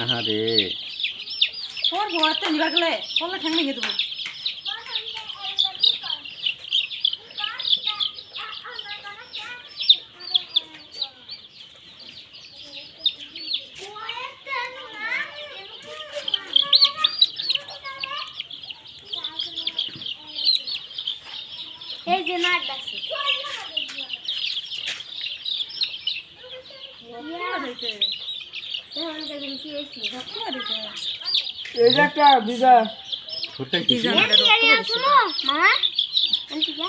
আহারে তোর ভোয়াতে নিবা গেলে করলে ঠ্যাং ভেঙে দেবো। এই যে নাট আছে। এই যে একটা বিজা ফুটাই দিবি শুনো মা আনছি যা।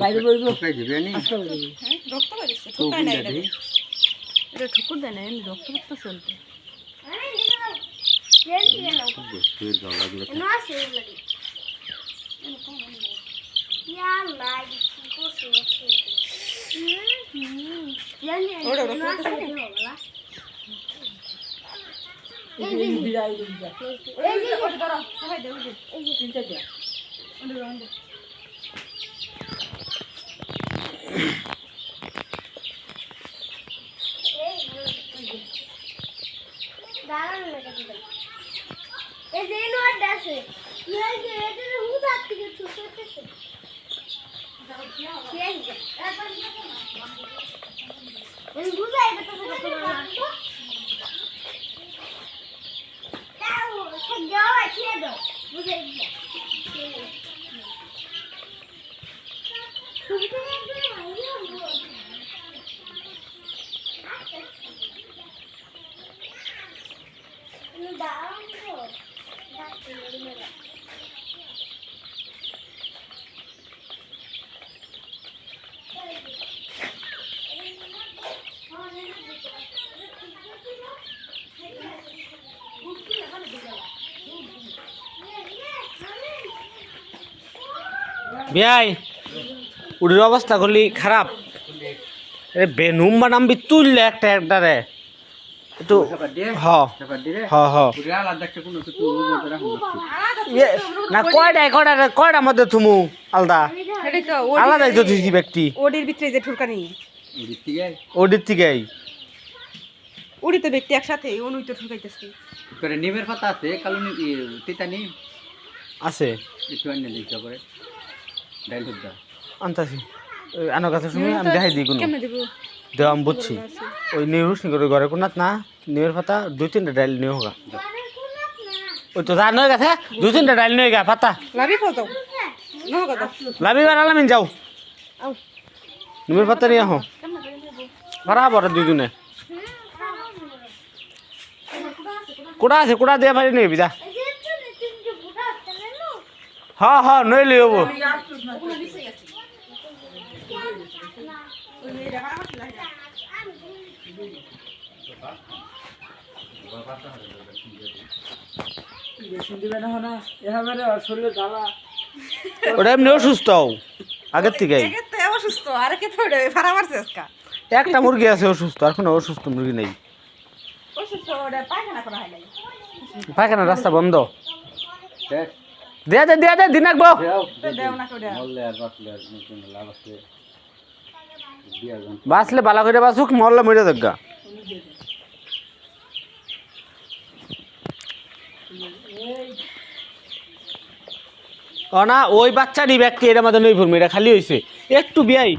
বাইরে বইব ফুটাই দিবি আজকে হ্যাঁ রক্ত বেরিয়েছে খুব না? এটা এটা ঠুকুর দেয় না রক্ত করতে চলবে। আরে এই যে নোট আছে। এই যে এটা হুদার থেকে ছোট ছোট। 不介意。বিয়াই উড়ির অবস্থা করলি খারাপ। এ বেনুম বানামবি তুললে একটা একটা রে একটু হ হ হ। পুরা না কয়টা কয়টা কয়টা মধ্যে থুমু আলাদা? আলাদাই তো তুই ব্যক্তি। ওডির ভিতরে যে ঠুরকানি। দিক থেকে ওদির থেকে তো ব্যক্তি একসাথে অনুই তো ঠুকাইতেছি করে নিমের পাতা আছে কালো নি তিতানি। আছে। একটু আনিয়ে দিতে দাও আনতাছি। ওই আনার কাছে শুনি আমি দেখাই দিই কোনো। দেওয়া আমি বুঝছি। ওই নিউজ নিকরে ঘরে কোনাত না নিউর পাতা দুই তিনটা ডাইল নিয়ে হোগা। ওই তো জানো গেছে দুই তিনটা ডাইল নিয়ে গা পাতা। লাভি আলামিন যাও। নিমের পাতা নিয়ে আহ। বরাবর দুইজনে। কুড়া আছে কুড়া দিয়ে পারি নিবি যা। হ হ নইলে হব। ওটা এমনি অসুস্থ আগের থেকে অসুস্থ আর কে তো ভাড়া মারছে একটা মুরগি আছে অসুস্থ আর কোনো অসুস্থ মুরগি হয় নাই। পায়খানা রাস্তা বন্ধ। শেষ দে দে দে দে দিন রাখব বাঁচলে বালা করে বাঁচুক মরলে মরে দেখা ও না ওই বাচ্চারই ব্যক্তি এর মধ্যে নই ফুরমি এটা খালি হয়েছে একটু বিয়াই।